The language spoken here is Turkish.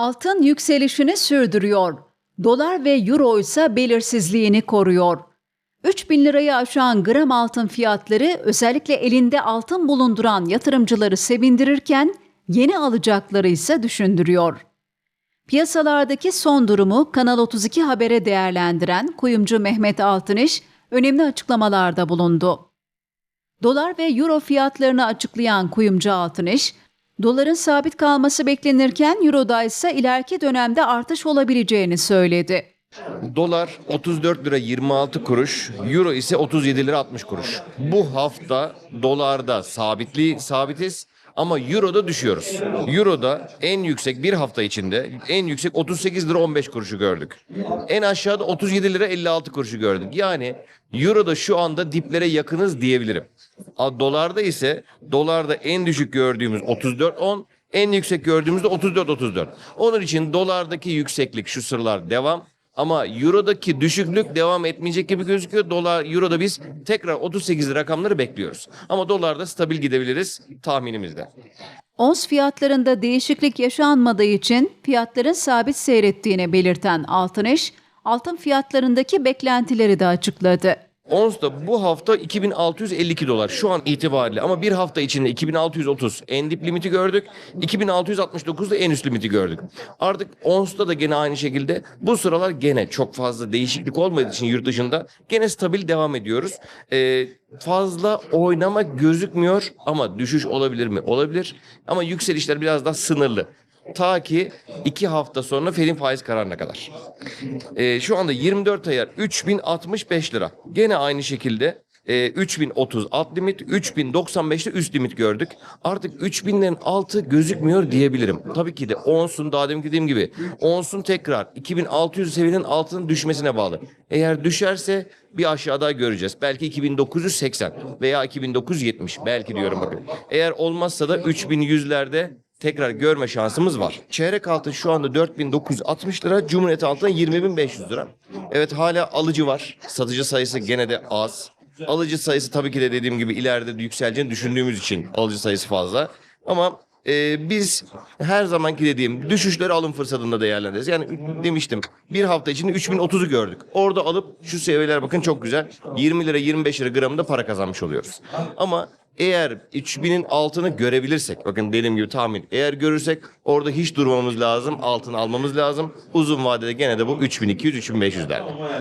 Altın yükselişini sürdürüyor. Dolar ve euro ise belirsizliğini koruyor. 3000 lirayı aşan gram altın fiyatları özellikle elinde altın bulunduran yatırımcıları sevindirirken yeni alacakları ise düşündürüyor. Piyasalardaki son durumu Kanal 32 Haber'e değerlendiren kuyumcu Mehmet Altınış önemli açıklamalarda bulundu. Dolar ve euro fiyatlarını açıklayan kuyumcu Altınış, doların sabit kalması beklenirken euroda ise ileriki dönemde artış olabileceğini söyledi. Dolar 34 lira 26 kuruş, euro ise 37 lira 60 kuruş. Bu hafta dolarda sabitli sabitiz ama euroda düşüyoruz. Euroda en yüksek bir hafta içinde en yüksek 38 lira 15 kuruşu gördük. En aşağıda 37 lira 56 kuruşu gördük. Yani euroda şu anda diplere yakınız diyebilirim. Dolarda ise dolarda en düşük gördüğümüz 34.10 en yüksek gördüğümüzde 34-34. Onun için dolardaki yükseklik şu sıralar devam. Ama eurodaki düşüklük devam etmeyecek gibi gözüküyor. Dolar, euroda biz tekrar 38 rakamları bekliyoruz. Ama dolarda stabil gidebiliriz tahminimizde. Ons fiyatlarında değişiklik yaşanmadığı için fiyatların sabit seyrettiğini belirten Altınış, altın fiyatlarındaki beklentileri de açıkladı. Ons da bu hafta 2652 dolar şu an itibariyle ama bir hafta içinde 2630 en dip limiti gördük. 2669 da en üst limiti gördük. Artık Ons'ta da gene aynı şekilde bu sıralar gene çok fazla değişiklik olmadığı için yurt dışında gene stabil devam ediyoruz. Ee, fazla oynama gözükmüyor ama düşüş olabilir mi? Olabilir. Ama yükselişler biraz daha sınırlı. Ta ki iki hafta sonra Fed'in faiz kararına kadar. Ee, şu anda 24 ayar 3065 lira. Gene aynı şekilde e, 3030 alt limit, 3095'te üst limit gördük. Artık 3000'lerin altı gözükmüyor diyebilirim. Tabii ki de onsun daha demin dediğim gibi onsun tekrar 2600 seviyenin altının düşmesine bağlı. Eğer düşerse bir aşağıda göreceğiz. Belki 2980 veya 2970 belki diyorum bakın. Eğer olmazsa da 3100'lerde tekrar görme şansımız var. Çeyrek altın şu anda 4960 lira, Cumhuriyet altın 20500 lira. Evet hala alıcı var. Satıcı sayısı gene de az. Alıcı sayısı tabii ki de dediğim gibi ileride de yükseleceğini düşündüğümüz için alıcı sayısı fazla. Ama e, biz her zamanki dediğim düşüşleri alım fırsatında değerlendiririz. Yani demiştim bir hafta içinde 3030'u gördük. Orada alıp şu seviyeler bakın çok güzel. 20 lira 25 lira gramında para kazanmış oluyoruz. Ama eğer 3000'in altını görebilirsek, bakın dediğim gibi tahmin, eğer görürsek orada hiç durmamız lazım, altını almamız lazım. Uzun vadede gene de bu 3200-3500'lerde.